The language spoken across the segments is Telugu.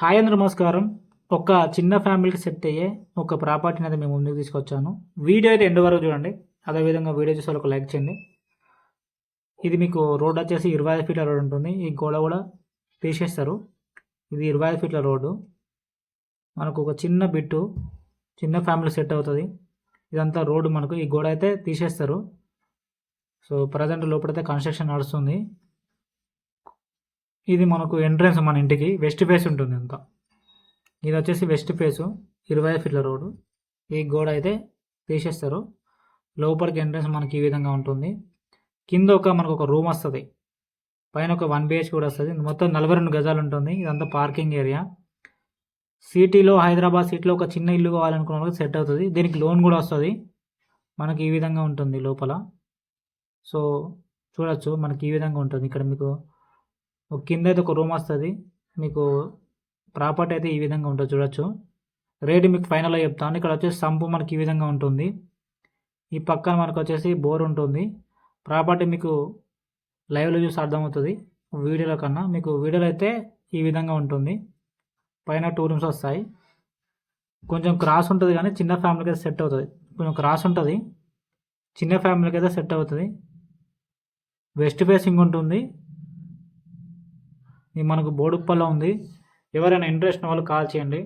హాయ్ అందరు నమస్కారం. ఒక చిన్న ఫ్యామిలీకి సెట్ అయ్యే ఒక ప్రాపర్టీని అయితే మేము ముందుకు తీసుకొచ్చాను. వీడియో అయితే ఎండ్ వరకు చూడండి. అదేవిధంగా వీడియో చూసే ఒక లైక్ చేయండి. ఇది మీకు రోడ్ వచ్చేసి ఇరవై ఐదు ఫీట్ల రోడ్ ఉంటుంది. ఈ గోడ కూడా తీసేస్తారు. ఇది ఇరవై ఐదు ఫీట్ల రోడ్డు మనకు ఒక చిన్న బిట్టు చిన్న ఫ్యామిలీ సెట్ అవుతుంది. ఇదంతా రోడ్డు మనకు ఈ గోడ అయితే తీసేస్తారు. సో ప్రజెంట్ లోపలైతే కన్స్ట్రక్షన్ నడుస్తుంది. ఇది మనకు ఎంట్రన్స్ మన ఇంటికి వెస్ట్ ఫేస్ ఉంటుంది అంతా. ఇది వచ్చేసి వెస్ట్ ఫేసు ఇరవై ఫీట్ల రోడ్డు ఈ గోడ అయితే తీసేస్తారు. లోపలికి ఎంట్రన్స్ మనకి ఈ విధంగా ఉంటుంది. కింద ఒక మనకు ఒక రూమ్ వస్తుంది. పైన ఒక వన్ బిహెచ్ కూడా వస్తుంది. మొత్తం నలభై రెండు గజాలు ఉంటుంది. ఇదంతా పార్కింగ్ ఏరియా సిటీలో హైదరాబాద్ సిటీలో ఒక చిన్న ఇల్లు కావాలనుకున్న వాళ్ళకి సెట్ అవుతుంది. దీనికి లోన్ కూడా వస్తుంది. మనకి ఈ విధంగా ఉంటుంది లోపల. సో చూడొచ్చు. మనకి ఈ విధంగా ఉంటుంది. ఇక్కడ మీకు ఒక కింద అయితే ఒక రూమ్ వస్తుంది. మీకు ప్రాపర్టీ అయితే ఈ విధంగా ఉంటుంది చూడొచ్చు. రేట్ మీకు ఫైనల్గా చెప్తాను. ఇక్కడ వచ్చేసి సంపు మనకి ఈ విధంగా ఉంటుంది. ఈ పక్కన మనకు వచ్చేసి బోర్ ఉంటుంది. ప్రాపర్టీ మీకు లైవ్లో చూసి అర్థమవుతుంది. వీడియోలో కన్నా మీకు వీడియోలో అయితే ఈ విధంగా ఉంటుంది. పైన టూ రూమ్స్ వస్తాయి. కొంచెం క్రాస్ ఉంటుంది కానీ చిన్న ఫ్యామిలీకి అయితే సెట్ అవుతుంది. కొంచెం క్రాస్ ఉంటుంది. చిన్న ఫ్యామిలీకి అయితే సెట్ అవుతుంది. వెస్ట్ ఫేసింగ్ ఉంటుంది. ఇది మనకు బోడుప్పల్లో ఉంది. ఎవరైనా ఇంట్రెస్ట్ వాళ్ళు కాల్ చేయండి.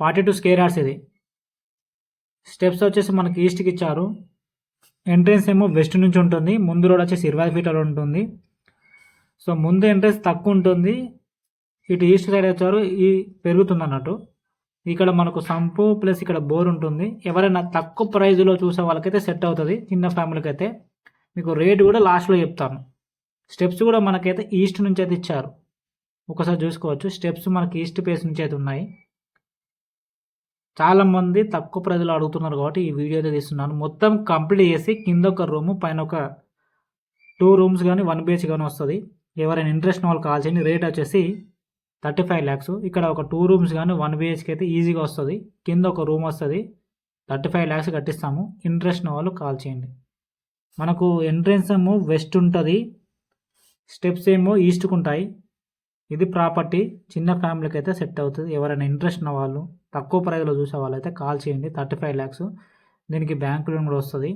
ఫార్టీ టూ స్కేర్ యార్డ్స్ ఇది. స్టెప్స్ వచ్చేసి మనకి ఈస్ట్కి ఇచ్చారు. ఎంట్రెన్స్ ఏమో వెస్ట్ నుంచి ఉంటుంది. ముందు రోడ్ వచ్చేసి ఇరవై ఫీటర్ ఉంటుంది. సో ముందు ఎంట్రెన్స్ తక్కువ ఉంటుంది. ఇటు ఈస్ట్ సైడ్ వచ్చారు. ఈ పెరుగుతుంది అన్నట్టు. ఇక్కడ మనకు సంపు ప్లస్ ఇక్కడ బోర్ ఉంటుంది. ఎవరైనా తక్కువ ప్రైజ్లో చూసే వాళ్ళకైతే సెట్ అవుతుంది. చిన్న ఫ్యామిలీకి అయితే మీకు రేటు కూడా లాస్ట్లో చెప్తాను. స్టెప్స్ కూడా మనకైతే ఈస్ట్ నుంచి అయితే ఇచ్చారు. ఒకసారి చూసుకోవచ్చు. స్టెప్స్ మనకి ఈస్ట్ ఫేస్ నుంచి అయితే ఉన్నాయి. చాలామంది తక్కువ ప్రజలు అడుగుతున్నారు కాబట్టి ఈ వీడియో అయితే తీస్తున్నాను. మొత్తం కంప్లీట్ చేసి కింద ఒక రూము పైన ఒక టూ రూమ్స్ కానీ వన్ బిహెచ్ కానీ వస్తుంది. ఎవరైనా ఇంట్రెస్ట్ వాళ్ళు కాల్ చేయండి. రేట్ వచ్చేసి థర్టీ ఫైవ్ ల్యాక్స్. ఇక్కడ ఒక టూ రూమ్స్ కానీ వన్ బిహెచ్కి అయితే ఈజీగా వస్తుంది. కింద ఒక రూమ్ వస్తుంది. థర్టీ ఫైవ్ ల్యాక్స్ కట్టిస్తాము. ఇంట్రెస్ట్ వాళ్ళు కాల్ చేయండి. మనకు ఎంట్రెన్స్ ఏమో వెస్ట్ ఉంటుంది. స్టెప్స్ ఏమో ఈస్ట్కి ఉంటాయి ఇది ప్రాపర్టీ చిన్న ఫ్యామిలీకి అయితే సెట్ అవుతుంది. ఎవరైనా ఇంట్రెస్ట్ ఉన్న వాళ్ళు తక్కువ ప్రైజ్లో చూసే వాళ్ళైతే కాల్ చేయండి. థర్టీ ఫైవ్ ల్యాక్స్ దీనికి బ్యాంక్ లోన్ కూడా వస్తుంది.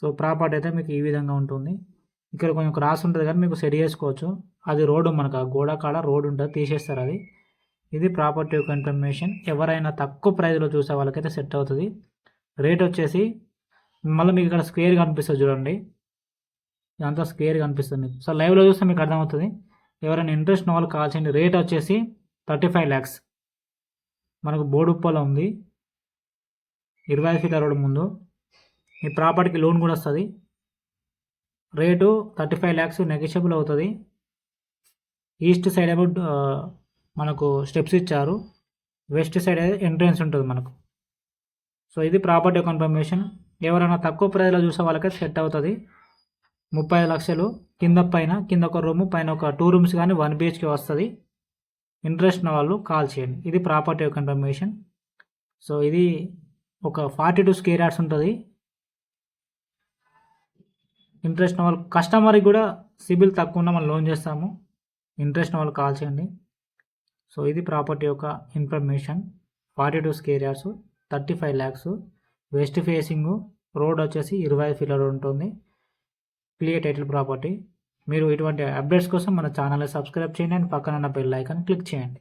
సో ప్రాపర్టీ అయితే మీకు ఈ విధంగా ఉంటుంది. ఇక్కడ కొంచెం క్రాస్ ఉంటుంది కానీ మీకు సెట్ చేసుకోవచ్చు. అది రోడ్డు మనకు ఆ గోడ కాడ రోడ్ ఉంటుంది తీసేస్తారు అది. ఇది ప్రాపర్టీ యొక్క ఇన్ఫర్మేషన్. ఎవరైనా తక్కువ ప్రైజ్లో చూసే వాళ్ళకైతే సెట్ అవుతుంది. రేట్ వచ్చేసి మళ్ళీ మీకు ఇక్కడ స్క్వేర్ కనిపిస్తుంది చూడండి. ఇదంతా స్కేర్గా కనిపిస్తుంది మీకు. సో లైవ్లో చూస్తే మీకు అర్థమవుతుంది. ఎవరైనా ఇంట్రెస్ట్ ఉన్న వాళ్ళు కాల్ చేయండి. రేట్ వచ్చేసి థర్టీ ఫైవ్ ల్యాక్స్ మనకు బోడుప్పలో ఉంది. ఇరవై ఐదు ఫీట్ల రోడ్డు ముందు. ఈ ప్రాపర్టీకి లోన్ కూడా వస్తుంది. Rate thirty five lakhs negotiable అవుతుంది. ఈస్ట్ సైడ్ ఏమో మనకు స్టెప్స్ ఇచ్చారు. వెస్ట్ సైడ్ అయితే ఎంట్రన్స్ ఉంటుంది మనకు. సో ఇది ప్రాపర్టీ కన్ఫర్మేషన్ ఎవరైనా తక్కువ ప్రైజ్లో చూసే వాళ్ళకే సెట్ అవుతుంది. ముప్పై లక్షలు కింద పైన కింద ఒక రూము పైన ఒక టూ రూమ్స్ కానీ వన్ బిహెచ్కే వస్తుంది. ఇంట్రెస్ట్ ఉన్న వాళ్ళు కాల్ చేయండి. ఇది ప్రాపర్టీ యొక్క ఇన్ఫర్మేషన్ సో ఇది ఒక ఫార్టీ టూ స్కేర్ యార్డ్స్ ఉంటుంది. ఇంట్రెస్ట్ ఉన్న వాళ్ళు కస్టమర్కి కూడా సిబిల్ తక్కువ ఉన్న మనం లోన్ చేస్తాము. ఇంట్రెస్ట్ ఉన్న వాళ్ళు కాల్ చేయండి. సో ఇది ప్రాపర్టీ యొక్క information forty two square yards thirty five lakhs west facing road వచ్చేసి ఇరవై ఐదు ఉంటుంది. Clear title property. మీరు ఇటువంటి అప్డేట్స్ కోసం మన ఛానల్ని సబ్స్క్రైబ్ చేయండి అండ్ పక్కన ఉన్న బెల్ ఐకాన్ క్లిక్ చేయండి.